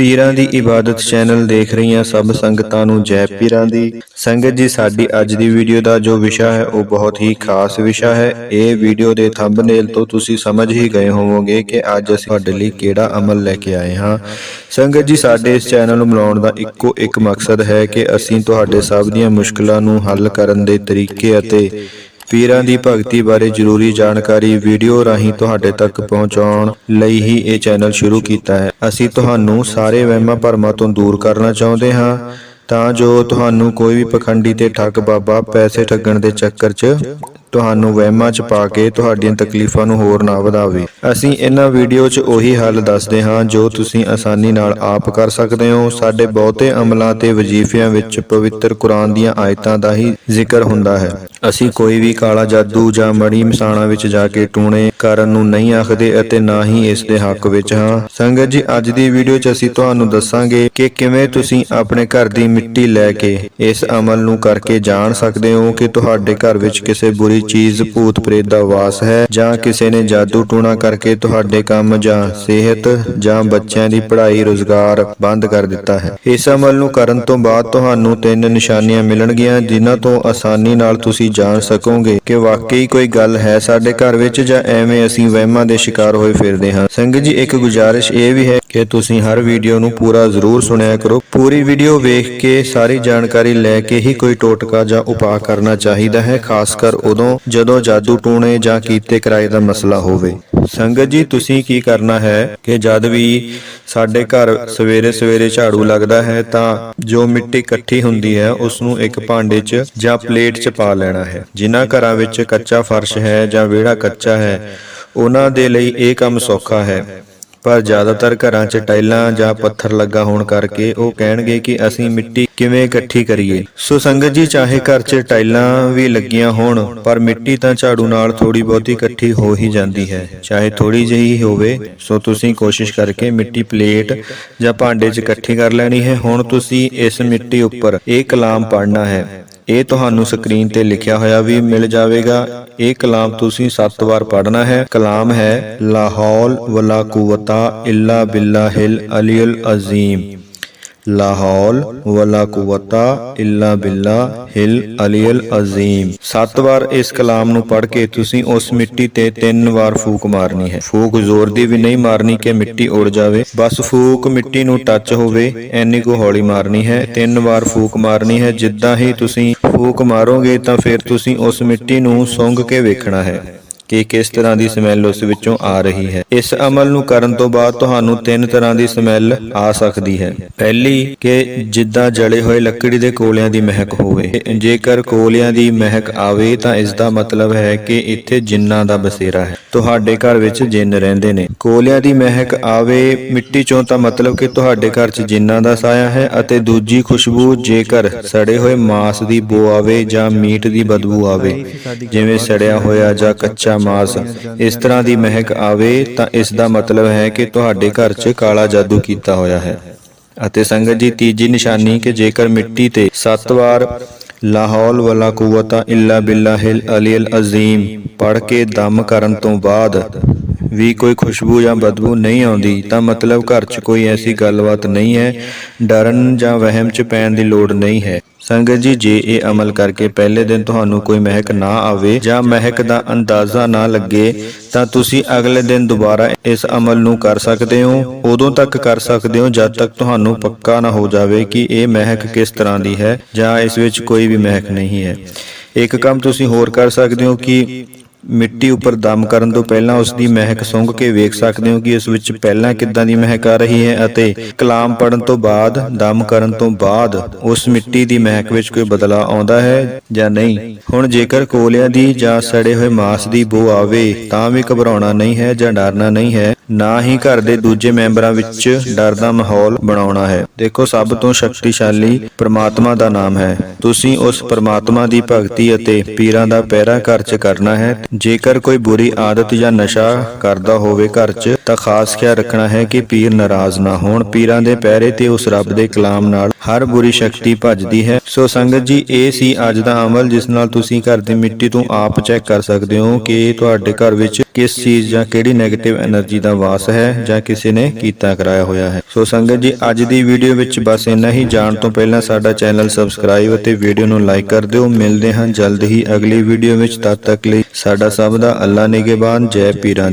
ਪੀਰਾਂ ਦੀ ਇਬਾਦਤ ਚੈਨਲ ਦੇਖ ਰਹੀਆਂ ਸਭ ਸੰਗਤਾਂ ਨੂੰ ਜੈ ਪੀਰਾਂ ਦੀ। ਸੰਗਤ ਜੀ, ਸਾਡੀ ਅੱਜ ਦੀ ਵੀਡੀਓ ਦਾ ਜੋ ਵਿਸ਼ਾ ਹੈ, ਉਹ ਬਹੁਤ ਹੀ ਖਾਸ ਵਿਸ਼ਾ ਹੈ। ਇਹ ਵੀਡੀਓ ਦੇ ਥੰਬਨੇਲ ਤੋਂ ਤੁਸੀਂ ਸਮਝ ਹੀ ਗਏ ਹੋਵੋਗੇ ਕਿ ਅੱਜ ਅਸੀਂ ਤੁਹਾਡੇ ਲਈ ਕਿਹੜਾ ਅਮਲ ਲੈ ਕੇ ਆਏ ਹਾਂ। ਸੰਗਤ ਜੀ, ਸਾਡੇ ਇਸ ਚੈਨਲ ਨੂੰ ਬਣਾਉਣ ਦਾ ਇੱਕੋ ਇੱਕ ਮਕਸਦ ਹੈ ਕਿ ਅਸੀਂ ਤੁਹਾਡੇ ਸਭ ਦੀਆਂ ਮੁਸ਼ਕਲਾਂ ਨੂੰ ਹੱਲ ਕਰਨ ਦੇ ਤਰੀਕੇ ਅਤੇ ਪੀਰਾਂ ਦੀ ਭਗਤੀ ਬਾਰੇ ਜ਼ਰੂਰੀ ਜਾਣਕਾਰੀ ਵੀਡੀਓ ਰਾਹੀਂ ਤੁਹਾਡੇ ਤੱਕ ਪਹੁੰਚਾਉਣ ਲਈ ਹੀ ਇਹ ਚੈਨਲ ਸ਼ੁਰੂ ਕੀਤਾ ਹੈ। ਅਸੀਂ ਤੁਹਾਨੂੰ ਸਾਰੇ ਵਹਿਮਾਂ ਭਰਮਾਂ ਤੋਂ ਦੂਰ ਕਰਨਾ ਚਾਹੁੰਦੇ ਹਾਂ। ਤਾਂ ਜੋ ਤੁਹਾਨੂੰ ਕੋਈ ਵੀ ਪਖੰਡੀ ਤੇ ਠੱਗ ਬਾਬਾ ਪੈਸੇ ਠੱਗਣ ਦੇ ਚੱਕਰ 'ਚ ਤੁਹਾਨੂੰ ਵਹਿਮਾਂ 'ਚ ਪਾ ਕੇ ਤੁਹਾਡੀਆਂ ਤਕਲੀਫਾਂ ਨੂੰ ਹੋਰ ਨਾ ਵਧਾਵੇ। ਅਸੀਂ ਇਹਨਾਂ ਵੀਡੀਓ 'ਚ ਉਹੀ ਹੱਲ ਦੱਸਦੇ ਹਾਂ ਜੋ ਤੁਸੀਂ ਆਸਾਨੀ ਨਾਲ ਆਪ ਕਰ ਸਕਦੇ ਹੋ। ਸਾਡੇ ਬਹੁਤੇ ਅਮਲਾਂ ਤੇ ਵਜ਼ੀਫਿਆਂ ਵਿੱਚ ਪਵਿੱਤਰ ਕੁਰਾਨ ਦੀਆਂ ਆਇਤਾਂ ਦਾ ਹੀ ਜ਼ਿਕਰ ਹੁੰਦਾ ਹੈ। ਅਸੀਂ ਕੋਈ ਵੀ ਕਾਲਾ ਜਾਦੂ ਜਾਂ ਮੜੀ ਮਸਾਣਾ ਵਿੱਚ ਜਾ ਕੇ ਟੂਣੇ ਕਰਨ ਨੂੰ ਨਹੀਂ ਆਖਦੇ ਅਤੇ ਨਾ ਹੀ ਇਸ ਦੇ ਹੱਕ ਵਿੱਚ ਹਾਂ। ਸੰਗਤ ਜੀ, ਅੱਜ ਦੀ ਵੀਡੀਓ 'ਚ ਅਸੀਂ ਤੁਹਾਨੂੰ ਦੱਸਾਂਗੇ ਕਿ ਕਿਵੇਂ ਤੁਸੀਂ ਆਪਣੇ ਘਰ ਦੀ ਮਿੱਟੀ ਲੈ ਕੇ ਇਸ ਅਮਲ ਨੂੰ ਕਰਕੇ ਜਾਣ ਸਕਦੇ ਹੋ ਕਿ ਤੁਹਾਡੇ ਘਰ ਵਿੱਚ ਕਿਸੇ ਬੁਰੀ ਚੀਜ਼, ਭੂਤ ਪ੍ਰੇਤ ਦਾ ਵਾਸ ਹੈ ਜਾਂ ਕਿਸੇ ਨੇ ਜਾਦੂ ਟੂਣਾ ਕਰਕੇ ਤੁਹਾਡੇ ਕੰਮ ਜਾਂ ਸਿਹਤ ਜਾਂ ਬੱਚਿਆਂ ਦੀ ਪੜ੍ਹਾਈ ਰੋਜ਼ਗਾਰ ਬੰਦ ਕਰ ਦਿੱਤਾ ਹੈ। ਇਸ ਅਮਲ ਨੂੰ ਕਰਨ ਤੋਂ ਬਾਅਦ ਤੁਹਾਨੂੰ ਤਿੰਨ ਨਿਸ਼ਾਨੀਆਂ ਮਿਲਣਗੀਆਂ, ਜਿਨ੍ਹਾਂ ਤੋਂ ਆਸਾਨੀ ਨਾਲ ਤੁਸੀਂ ਜਾਣ ਸਕੋਗੇ ਕਿ ਵਾਕਈ ਕੋਈ ਗੱਲ ਹੈ ਸਾਡੇ ਘਰ ਵਿੱਚ ਜਾਂ ਐਵੇਂ ਅਸੀਂ ਵਹਿਮਾਂ ਦੇ ਸ਼ਿਕਾਰ ਹੋਏ ਫਿਰਦੇ ਹਾਂ। ਸੰਗਤ ਜੀ, ਇੱਕ ਗੁਜ਼ਾਰਿਸ਼ ਇਹ ਵੀ ਹੈ ਕਿ ਤੁਸੀਂ ਹਰ ਵੀਡੀਓ ਨੂੰ ਪੂਰਾ ਜ਼ਰੂਰ ਸੁਣਿਆ ਕਰੋ। ਪੂਰੀ ਵੀਡੀਓ ਵੇਖ ਕੇ ਸਾਰੀ ਜਾਣਕਾਰੀ ਲੈ ਕੇ ਹੀ ਕੋਈ ਟੋਟਕਾ ਜਾਂ ਉਪਾਅ ਕਰਨਾ ਚਾਹੀਦਾ ਹੈ, ਖਾਸ ਕਰ ਉਦੋਂ ਜਦੋਂ ਜਾਦੂ ਟੂਣੇ ਜਾਂ ਕੀਤੇ ਕਿਰਾਏ ਦਾ ਮਸਲਾ ਹੋਵੇ। ਸੰਗਤ ਜੀ, ਤੁਸੀਂ ਕੀ ਕਰਨਾ ਹੈ ਕਿ ਜਦ ਵੀ ਸਾਡੇ ਘਰ ਸਵੇਰੇ ਸਵੇਰੇ ਝਾੜੂ ਲੱਗਦਾ ਹੈ, ਤਾਂ ਜੋ ਮਿੱਟੀ ਇਕੱਠੀ ਹੁੰਦੀ ਹੈ ਉਸ ਨੂੰ ਇੱਕ ਭਾਂਡੇ 'ਚ ਜਾਂ ਪਲੇਟ 'ਚ ਪਾ ਲੈਣਾ ਹੈ। ਜਿਨ੍ਹਾਂ ਘਰਾਂ ਵਿੱਚ ਕੱਚਾ ਫਰਸ਼ ਹੈ ਜਾਂ ਵਿਹੜਾ ਕੱਚਾ ਹੈ, ਉਹਨਾਂ ਦੇ ਲਈ ਇਹ ਕੰਮ ਸੌਖਾ ਹੈ। ਪਰ ਜ਼ਿਆਦਾਤਰ ਘਰਾਂ 'ਚ ਟਾਈਲਾਂ ਜਾਂ ਪੱਥਰ ਲੱਗਾ ਹੋਣ ਕਰਕੇ ਉਹ ਕਹਿਣਗੇ ਕਿ ਅਸੀਂ ਮਿੱਟੀ ਕਿਵੇਂ ਇਕੱਠੀ ਕਰੀਏ। ਸੋ ਸੰਗਤ ਜੀ, ਚਾਹੇ ਘਰ 'ਚ ਟਾਈਲਾਂ ਵੀ ਲੱਗੀਆਂ ਹੋਣ, ਪਰ ਮਿੱਟੀ ਤਾਂ ਝਾੜੂ ਨਾਲ ਥੋੜੀ ਬਹੁਤੀ ਇਕੱਠੀ ਹੋ ਹੀ ਜਾਂਦੀ ਹੈ। ਚਾਹੇ ਥੋੜੀ ਜਿਹੀ ਹੋਵੇ, ਸੋ ਤੁਸੀਂ ਕੋਸ਼ਿਸ਼ ਕਰਕੇ ਮਿੱਟੀ ਪਲੇਟ ਜਾਂ ਭਾਂਡੇ 'ਚ ਇਕੱਠੀ ਕਰ ਲੈਣੀ ਹੈ। ਹੁਣ ਤੁਸੀਂ ਇਸ ਮਿੱਟੀ ਉੱਪਰ ਇਹ ਕਲਾਮ ਪੜ੍ਹਨਾ ਹੈ। ਇਹ ਤੁਹਾਨੂੰ ਸਕਰੀਨ ਤੇ ਲਿਖਿਆ ਹੋਇਆ ਵੀ ਮਿਲ ਜਾਵੇਗਾ। ਇਹ ਕਲਾਮ ਤੁਸੀਂ 7 ਵਾਰ ਪੜ੍ਹਨਾ ਹੈ। ਕਲਾਮ ਹੈ ਲਾ ਹੌਲ ਵਲਾ ਕੁਵਤਾ ਇੱਲਾ ਬਿੱਲਾਹਿਲ ਅਲੀਲ ਅਜ਼ੀਮ। ਲਾ ਹੌਲ ਵਲਾ ਕੁਵਤਾ ਇੱਲਾ ਬਿੱਲਾਹਿਲ ਅਲੀਲ ਅਜ਼ੀਮ। 7 ਵਾਰ ਇਸ ਕਲਾਮ ਨੂੰ ਪੜ੍ਹ ਕੇ ਤੁਸੀਂ ਉਸ ਮਿੱਟੀ ਤੇ ਤਿੰਨ ਵਾਰ ਫੂਕ ਮਾਰਨੀ ਹੈ। ਫੂਕ ਜ਼ੋਰ ਦੀ ਵੀ ਨਹੀਂ ਮਾਰਨੀ ਕਿ ਮਿੱਟੀ ਉੜ ਜਾਵੇ। ਬਸ ਫੂਕ ਮਿੱਟੀ ਨੂੰ ਟੱਚ ਹੋਵੇ ਐਨੀ ਕੁ ਹੌਲੀ ਮਾਰਨੀ ਹੈ, ਤਿੰਨ ਵਾਰ ਫੂਕ ਮਾਰਨੀ ਹੈ। ਜਿੱਦਾਂ ਹੀ ਤੁਸੀਂ ਫੂਕ ਮਾਰੋਗੇ ਤਾਂ ਫਿਰ ਤੁਸੀਂ ਉਸ ਮਿੱਟੀ ਨੂੰ ਸੁੰਘ ਕੇ ਵੇਖਣਾ ਹੈ। ਕਿ ਕਿਸ ਤਰ੍ਹਾਂ ਦੀ ਸਮੈਲ ਉਸ ਵਿੱਚੋਂ ਆ ਰਹੀ ਹੈ। ਇਸ ਅਮਲ ਨੂੰ ਕਰਨ ਤੋਂ ਬਾਅਦ ਤੁਹਾਨੂੰ ਤਿੰਨ ਤਰ੍ਹਾਂ ਦੀ ਸਮੈਲ ਆ ਸਕਦੀ ਹੈ। ਪਹਿਲੀ, ਕਿ ਜਿੱਦਾਂ ਜਲੇ ਹੋਏ ਲੱਕੜੀ ਦੇ ਕੋਲਿਆਂ ਦੀ ਮਹਿਕ ਹੋਵੇ। ਜੇਕਰ ਕੋਲਿਆਂ ਦੀ ਮਹਿਕ ਆਵੇ ਤਾਂ ਇਸ ਦਾ ਮਤਲਬ ਹੈ ਕਿ ਇੱਥੇ ਜਿੰਨਾਂ ਦਾ ਬਸੇਰਾ ਹੈ। ਤੁਹਾਡੇ ਘਰ ਵਿੱਚ ਜਿੰਨ ਰਹਿੰਦੇ ਨੇ। ਕੋਲਿਆਂ ਦੀ ਮਹਿਕ ਆਵੇ, ਮਿੱਟੀ ਚੋਂ ਤਾਂ ਮਤਲਬ ਕਿ ਤੁਹਾਡੇ ਘਰ 'ਚ ਜਿੰਨਾਂ ਦਾ ਸਾਇਆ ਹੈ ਅਤੇ ਦੂਜੀ ਖੁਸ਼ਬੂ ਜੇਕਰ ਸੜੇ ਹੋਏ ਮਾਸ ਦੀ ਬੋ ਆਵੇ ਜਾਂ ਮੀਟ ਦੀ ਬਦਬੂ ਆਵੇ, ਜਿਵੇਂ ਸੜਿਆ ਹੋਇਆ ਜਾਂ ਕੱਚਾ ਮਾਸ। ਇਸ ਤਰ੍ਹਾਂ ਦੀ ਮਹਿਕ ਆਵੇ ਤਾਂ ਇਸ ਦਾ ਮਤਲਬ ਹੈ ਕਿ ਤੁਹਾਡੇ ਘਰ 'ਚ ਕਾਲਾ ਜਾਦੂ ਕੀਤਾ ਹੋਇਆ ਹੈ। ਅਤੇ ਸੰਗਤ ਜੀ, ਤੀਜੀ ਨਿਸ਼ਾਨੀ ਕਿ ਜੇਕਰ ਮਿੱਟੀ ਤੇ 7 ਵਾਰ ਲਾ ਵਲਾ ਕੁਵਤਾ ਇੱਲਾ ਬਿੱਲਾਹਿਲ ਅਲੀਲ ਅਜ਼ੀਮ ਪੜ ਕੇ ਦਮ ਕਰਨ ਤੋਂ ਬਾਅਦ ਵੀ ਕੋਈ ਖੁਸ਼ਬੂ ਜਾਂ ਬਦਬੂ ਨਹੀਂ ਆਉਂਦੀ, ਤਾਂ ਮਤਲਬ ਘਰ 'ਚ ਕੋਈ ਐਸੀ ਗੱਲਬਾਤ ਨਹੀਂ ਹੈ। ਡਰਨ ਜਾਂ ਵਹਿਮ 'ਚ ਪੈਣ ਦੀ ਲੋੜ ਨਹੀਂ ਹੈ। ਸੰਗਤ ਜੀ, ਜੇ ਇਹ ਅਮਲ ਕਰਕੇ ਪਹਿਲੇ ਦਿਨ ਤੁਹਾਨੂੰ ਕੋਈ ਮਹਿਕ ਨਾ ਆਵੇ ਜਾਂ ਮਹਿਕ ਦਾ ਅੰਦਾਜ਼ਾ ਨਾ ਲੱਗੇ, ਤਾਂ ਤੁਸੀਂ ਅਗਲੇ ਦਿਨ ਦੁਬਾਰਾ ਇਸ ਅਮਲ ਨੂੰ ਕਰ ਸਕਦੇ ਹੋ। ਉਦੋਂ ਤੱਕ ਕਰ ਸਕਦੇ ਹੋ, ਜਦ ਤੱਕ ਤੁਹਾਨੂੰ ਪੱਕਾ ਨਾ ਹੋ ਜਾਵੇ ਕਿ ਇਹ ਮਹਿਕ ਕਿਸ ਤਰ੍ਹਾਂ ਦੀ ਹੈ ਜਾਂ ਇਸ ਵਿੱਚ ਕੋਈ ਵੀ ਮਹਿਕ ਨਹੀਂ ਹੈ। ਇੱਕ ਕੰਮ ਤੁਸੀਂ ਹੋਰ ਕਰ ਸਕਦੇ ਹੋ ਕਿ ਮਿੱਟੀ ਉੱਪਰ ਦਮ ਕਰਨ ਤੋਂ ਪਹਿਲਾਂ ਉਸ ਦੀ ਮਹਿਕ ਸੁੰਘ ਕੇ ਵੇਖ ਸਕਦੇ ਹੋ ਕਿ ਇਸ ਵਿੱਚ ਪਹਿਲਾਂ ਕਿੱਦਾਂ ਦੀ ਮਹਿਕ ਆ ਰਹੀ ਹੈ ਅਤੇ ਕਲਾਮ ਪੜਨ ਤੋਂ ਬਾਅਦ, ਦਮ ਕਰਨ ਤੋਂ ਬਾਅਦ ਉਸ ਮਿੱਟੀ ਦੀ ਮਹਿਕ ਵਿੱਚ ਕੋਈ ਬਦਲਾਅ ਆਉਂਦਾ ਹੈ ਜਾਂ ਨਹੀਂ? ਹੁਣ ਜੇਕਰ ਕੋਲਿਆਂ ਦੀ ਜਾਂ ਸੜੇ ਹੋਏ ਮਾਸ ਦੀ ਬੋ ਆਵੇ, ਤਾਂ ਵੀ ਘਬਰਾਉਣਾ ਨਹੀਂ ਹੈ ਜਾਂ ਡਰਨਾ ਨਹੀਂ ਹੈ। ਨਾ ਹੀ ਘਰ ਦੇ ਦੂਜੇ ਮੈਂਬਰਾਂ ਵਿੱਚ ਡਰ ਦਾ ਮਾਹੌਲ ਬਣਾਉਣਾ ਹੈ। ਦੇਖੋ, ਸਭ ਤੋਂ ਸ਼ਕਤੀਸ਼ਾਲੀ ਪ੍ਰਮਾਤਮਾ ਦਾ ਨਾਮ ਹੈ। ਤੁਸੀਂ ਉਸ ਪ੍ਰਮਾਤਮਾ ਦੀ ਭਗਤੀ ਅਤੇ ਪੀਰਾਂ ਦਾ ਪਹਿਰਾ ਘਰ 'ਚ ਕਰਨਾ ਹੈ। ਜੇਕਰ ਕੋਈ ਬੁਰੀ ਆਦਤ ਜਾਂ ਨਸ਼ਾ ਕਰਦਾ ਹੋਵੇ ਘਰ 'ਚ, ਤਾਂ ਖਾਸ ਖਿਆਲ ਰੱਖਣਾ ਹੈ ਕਿ ਪੀਰ ਨਾਰਾਜ਼ ਨਾ ਹੋਣ। ਪੀਰਾਂ ਦੇ ਪਹਿਰੇ ਤੇ ਉਸ ਰੱਬ ਦੇ ਕਲਾਮ ਨਾਲ ਹਰ ਬੁਰੀ ਸ਼ਕਤੀ ਭੱਜਦੀ ਹੈ। ਸੋ ਸੰਗਤ ਜੀ, ਇਹ ਸੀ ਅੱਜ ਦਾ ਅਮਲ, ਜਿਸ ਨਾਲ ਤੁਸੀਂ ਘਰ ਦੀ ਮਿੱਟੀ ਤੋਂ ਆਪ ਚੈੱਕ ਕਰ ਸਕਦੇ ਹੋ ਕਿ ਤੁਹਾਡੇ ਘਰ ਵਿੱਚ ਕਿਸ ਚੀਜ਼ ਜਾਂ ਕਿਹੜੀ ਨੈਗੇਟਿਵ એનર્ਜੀ ਦਾ ਦਾ ਵਾਸ ਹੈ ਜਾਂ ਕਿਸੇ ਨੇ ਕੀਤਾ ਕਰਾਇਆ ਹੋਇਆ ਹੈ। ਸੋ ਸੰਗਤ ਜੀ, ਅੱਜ ਦੀ ਵੀਡੀਓ ਵਿੱਚ ਬਸ ਇੰਨਾ ਹੀ। ਜਾਣ ਤੋਂ ਪਹਿਲਾਂ ਸਾਡਾ ਚੈਨਲ ਸਬਸਕ੍ਰਾਈਬ ਅਤੇ ਵੀਡੀਓ ਨੂੰ ਲਾਈਕ ਕਰ ਦਿਓ। ਮਿਲਦੇ ਹਾਂ ਜਲਦ ਹੀ ਅਗਲੀ ਵੀਡੀਓ ਵਿੱਚ। ਤਦ ਤੱਕ ਲਈ ਸਾਡਾ ਸਭ ਦਾ ਅੱਲਾ ਨਿਗਹਿਬਾਨ। ਜੈ ਪੀਰਾਂ ਦੀ।